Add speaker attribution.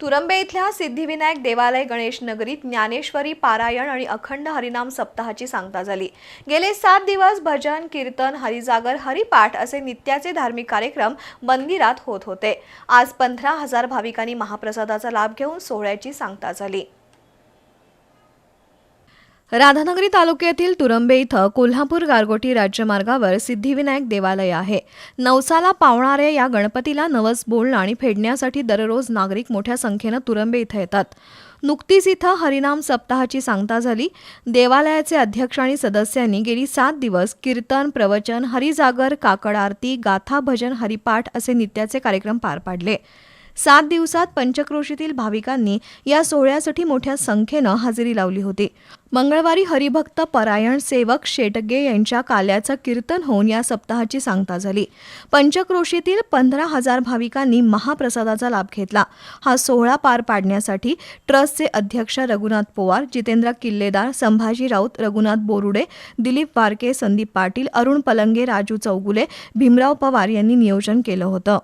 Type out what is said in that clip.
Speaker 1: तुरंबे इथल्या सिद्धिविनायक देवालय गणेश नगरीत ज्ञानेश्वरी पारायण आणि अखंड हरिनाम सप्ताहाची सांगता झाली. गेले सात दिवस भजन कीर्तन हरिजागर हरिपाठ असे नित्याचे धार्मिक कार्यक्रम मंदिरात होत होते. आज पंधरा हजार भाविकांनी महाप्रसादाचा लाभ घेऊन सोहळ्याची सांगता झाली. राधानगरी तालुक्यातील तुरंबे इथं कोल्हापूर गारगोटी राज्यमार्गावर सिद्धिविनायक देवालय आहे. नवसाला पावणाऱ्या या गणपतीला नवस बोलणं आणि फेडण्यासाठी दररोज नागरिक मोठ्या संख्येनं तुरंबे इथं येतात. नुकतीच इथं हरिनाम सप्ताहाची सांगता झाली. देवालयाचे अध्यक्ष आणि सदस्यांनी गेली सात दिवस कीर्तन प्रवचन हरिजागर काकड आरती गाथा भजन हरिपाठ असे नित्याचे कार्यक्रम पार पाडले. सात दिवसात पंचक्रोशीतील भाविकांनी या सोहळ्यासाठी मोठ्या संख्येनं हजेरी लावली होती. मंगळवारी हरिभक्त परायण सेवक शेटगे यांच्या काल्याचं कीर्तन होऊन या सप्ताहाची सांगता झाली. पंचक्रोशीतील पंधरा हजार भाविकांनी महाप्रसादाचा लाभ घेतला. हा सोहळा पार पाडण्यासाठी ट्रस्टचे अध्यक्ष रघुनाथ पोवार जितेंद्र किल्लेदार संभाजी राऊत रघुनाथ बोरुडे दिलीप वारके संदीप पाटील अरुण पलंगे राजू चौगुले भीमराव पवार यांनी नियोजन केलं होतं.